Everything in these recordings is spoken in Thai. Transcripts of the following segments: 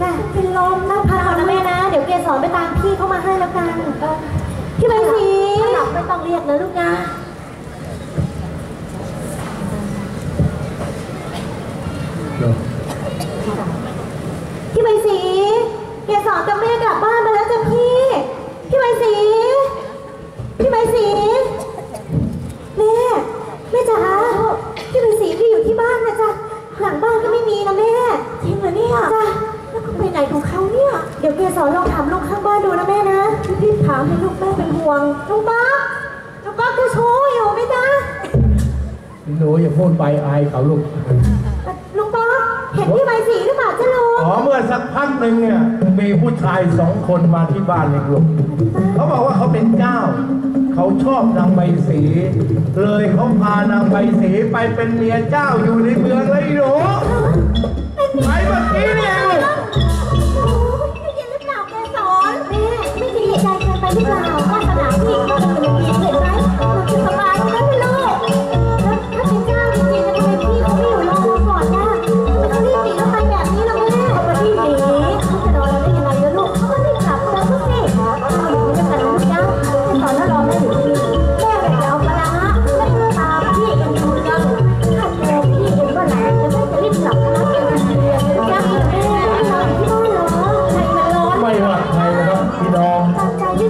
จ้ะเป็นลมนั่งพักก่อนนะแม่นะ เดี๋ยวเกสรไปตามพี่เข้ามาให้แล้วกันเออพี่ใบสีหลับไม่ต้องเรียกนะลูกนะพี่ใบสีเกสรกับแม่กลับบ้านมาแล้วจ้ะพี่ พี่ใบสี พี่ใบสีแม่แม่จ๋าพี่ใบสีพี่อยู่ที่บ้านนะจ๊ะหลังบ้านก็ไม่มีนะแม่จริงเหรอเนี่ยจ้ะแล้วก็ไปไหนของเขาเนี่ย เดี๋ยวเกสรลองถามลูกข้างบ้านดูนะแม่นะพี่ถามให้ลูกแม่เป็นห่วงลูกป๊อกลูกป๊อกจะโชว์อยู่ไหมจ๊ะหนูอย่าพูดไปอายเขาลูก ลุงป๊อกเห็นพี่ใบสีหรือเปล่าจ๊ะลุงอ๋อเมื่อสักพักหนึ่งเนี่ยมีผู้ชายสองคนมาที่บ้านเลยลูกเขาบอกว่าเขาเป็นเจ้า เขาชอบนางใบสี เลยเขาพานางใบสีไปเป็นเมียเจ้าอยู่ในเมืองเลย Bây.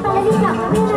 Pada.